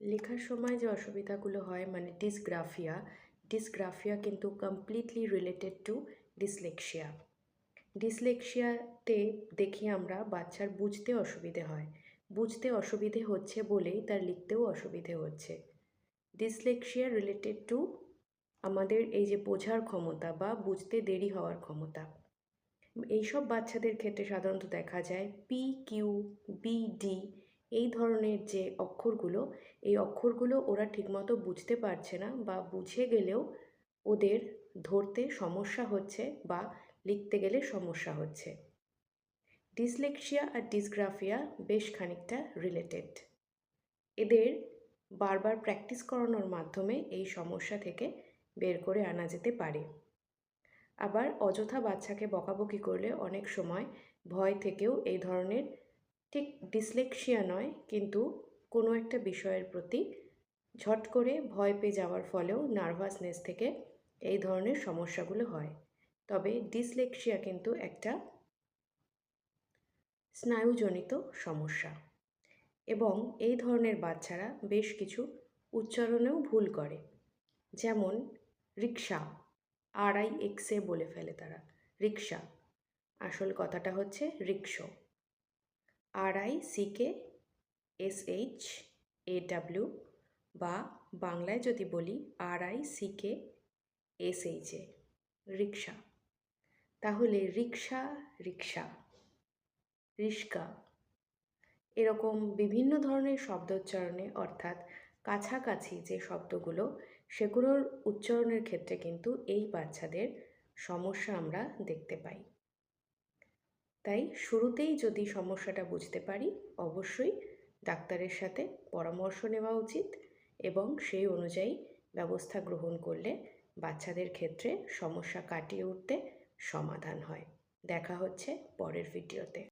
লেখার সময় যে অসুবিধাগুলো হয় মানে ডিসগ্রাফিয়া ডিসগ্রাফিয়া কিন্তু কমপ্লিটলি রিলেটেড টু ডিসলেক্সিয়া ডিসলেক্সিয়াতে দেখি আমরা বাচ্চার বুঝতে অসুবিধে হয়। বুঝতে অসুবিধে হচ্ছে বলেই তার লিখতেও অসুবিধে হচ্ছে। ডিসলেক্সিয়া রিলেটেড টু আমাদের এই যে বোঝার ক্ষমতা বা বুঝতে দেরি হওয়ার ক্ষমতা। এইসব বাচ্চাদের ক্ষেত্রে সাধারণত দেখা যায় পি কিউ বি ডি এই ধরনের যে অক্ষরগুলো, এই অক্ষরগুলো ওরা ঠিকমতো বুঝতে পারছে না বা বুঝে গেলেও ওদের ধরতে সমস্যা হচ্ছে বা লিখতে গেলে সমস্যা হচ্ছে। ডিসলেক্সিয়া আর ডিসগ্রাফিয়া বেশ খানিকটা রিলেটেড এদের বারবার প্র্যাকটিস করানোর মাধ্যমে এই সমস্যা থেকে বের করে আনা যেতে পারে। আবার অযথা বাচ্চাকে বকাবকি করলে অনেক সময় ভয় থেকেও এই ধরনের ঠিক ডিসলেক্সিয়া নয়, কিন্তু কোনো একটা বিষয়ের প্রতি ঝট করে ভয় পেয়ে যাওয়ার ফলেও নার্ভাসনেস থেকে এই ধরনের সমস্যাগুলো হয়। তবে ডিসলেক্সিয়া কিন্তু একটা স্নায়ুজনিত সমস্যা এবং এই ধরনের বাচ্চারা বেশ কিছু উচ্চারণেও ভুল করে। যেমন রিক্সা আর আই এক্সে বলে ফেলে তারা। রিক্সা আসল কথাটা হচ্ছে রিক্সো R I C K S H A W বা বাংলায় যদি বলি R I C K S H A রিক্সা তাহলে রিক্সা রিক্সা রিস্কা এরকম বিভিন্ন ধরনের শব্দোচ্চারণে অর্থাৎ কাছাকাছি যে শব্দগুলো, সেগুলোর উচ্চারণের ক্ষেত্রে কিন্তু এই বাচ্চাদের সমস্যা আমরা দেখতে পাই। তাই শুরুতেই যদি সমস্যাটা বুঝতে পারি, অবশ্যই ডাক্তারের সাথে পরামর্শ নেওয়া উচিত এবং সেই অনুযায়ী ব্যবস্থা গ্রহণ করলে বাচ্চাদের ক্ষেত্রে সমস্যা কাটিয়ে উঠতে সমাধান হয়। দেখা হচ্ছে পরের ভিডিওতে।